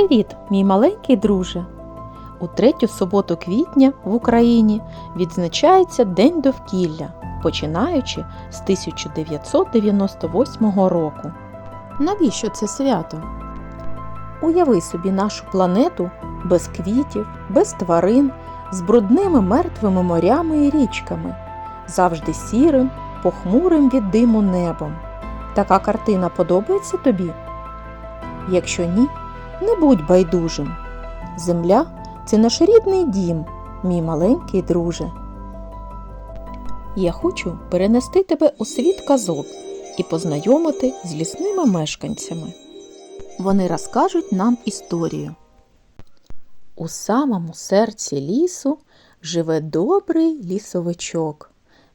Привіт, мій маленький друже! У третю суботу квітня в Україні відзначається День довкілля, починаючи з 1998 року. Навіщо це свято? Уяви собі нашу планету без квітів, без тварин, з брудними мертвими морями і річками, завжди сірим, похмурим від диму небом. Така картина подобається тобі? Якщо ні, не будь байдужим. Земля це наш рідний дім, мій маленький друже. Я хочу перенести тебе у світ казок і познайомити з лісними мешканцями. Вони розкажуть нам історію. У самому серці лісу живе добрий лісовичок.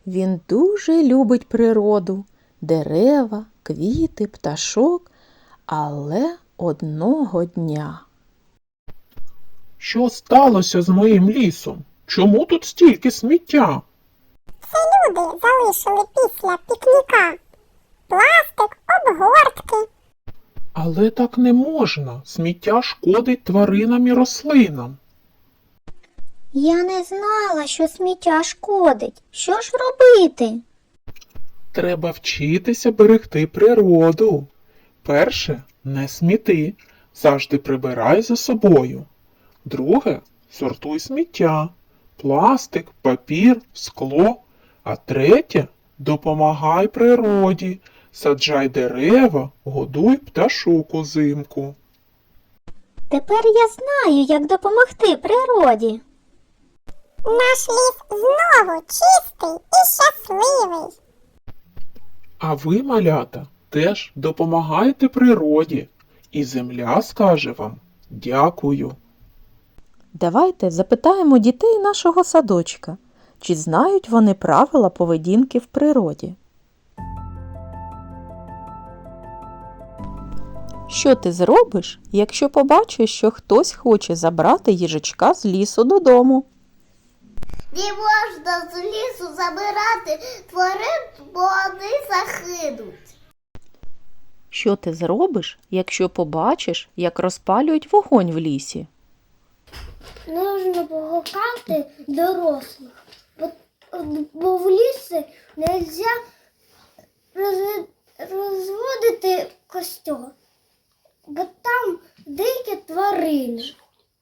Він дуже любить природу, дерева, квіти, пташок, але одного дня. Що сталося з моїм лісом? Чому тут стільки сміття? Це люди залишили після пікніка. Пластик, обгортки. Але так не можна. Сміття шкодить тваринам і рослинам. Я не знала, що сміття шкодить. Що ж робити? Треба вчитися берегти природу. Перше, не сміти, завжди прибирай за собою. Друге, сортуй сміття, пластик, папір, скло. А третє, допомагай природі, саджай дерева, годуй пташок узимку. Тепер я знаю, як допомогти природі. Наш ліс знову чистий і щасливий. А ви, малята, теж допомагайте природі, і земля скаже вам дякую. Давайте запитаємо дітей нашого садочка, чи знають вони правила поведінки в природі. Що ти зробиш, якщо побачиш, що хтось хоче забрати їжачка з лісу додому? Не можна з лісу забирати тварин, бо вони загинуть. Що ти зробиш, якщо побачиш, як розпалюють вогонь в лісі? Нужно погукати дорослих, бо, бо в лісі не можна розводити костер, бо там дикі тварини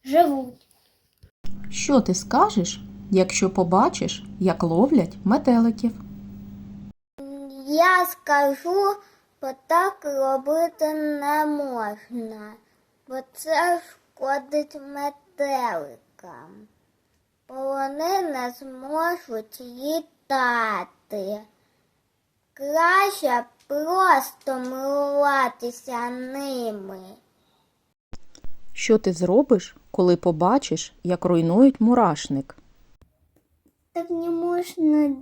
живуть. Що ти скажеш, якщо побачиш, як ловлять метеликів? Я скажу, бо так робити не можна, бо це шкодить метеликам, бо вони не зможуть літати. Краще просто милуватися ними. Що ти зробиш, коли побачиш, як руйнують мурашник? Так не можна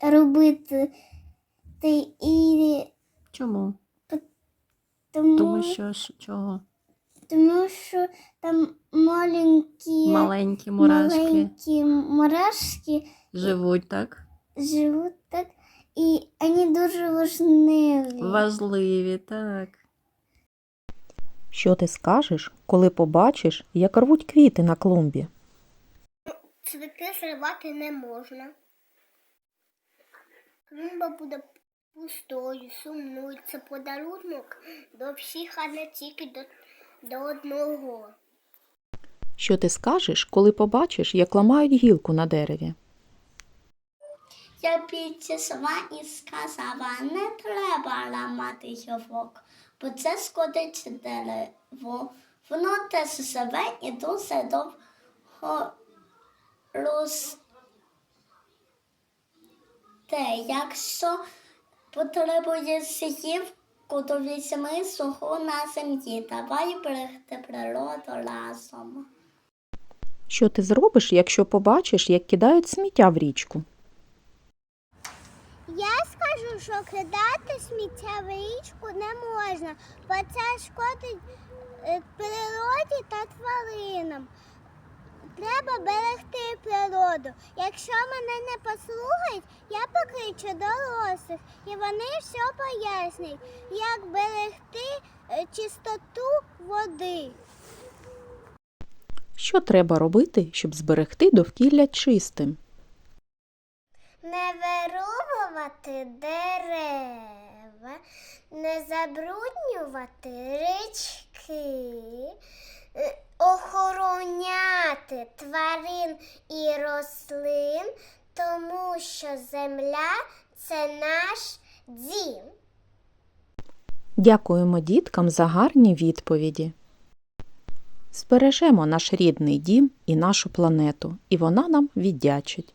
робити ти і Чому? тому, Тому що чого? тому що там маленькі, Маленькі мурашки маленькі мурашки живуть так. живуть так, і вони дуже важливі. Важливі, так. Що ти скажеш, коли побачиш, як рвуть квіти на клумбі? Цвіти зривати не можна. Клумба буде пустою, сумною. Це подарунок до всіх, а не тільки до, до одного. Що ти скажеш, коли побачиш, як ламають гілку на дереві? Я підійшла і сказала, не треба ламати гілок, бо це шкодить дерево. Воно теж живе і дуже довго росте. Якщо потребуєш гілку, то візьми суху на землі. Давай берегти природу разом. Що ти зробиш, якщо побачиш, як кидають сміття в річку? Я скажу, що кидати сміття в річку не можна, бо це шкодить е, природі та тваринам. Треба берегти природу. Якщо мене не послухають, я покличу дорослих, і вони все пояснять, як берегти е, чистоту води. Що треба робити, щоб зберегти довкілля чистим? Не вирубувати дерева, не забруднювати річки, е, тварин і рослин, тому що земля це наш дім. Дякуємо діткам за гарні відповіді. Збережемо наш рідний дім і нашу планету, і вона нам віддячить.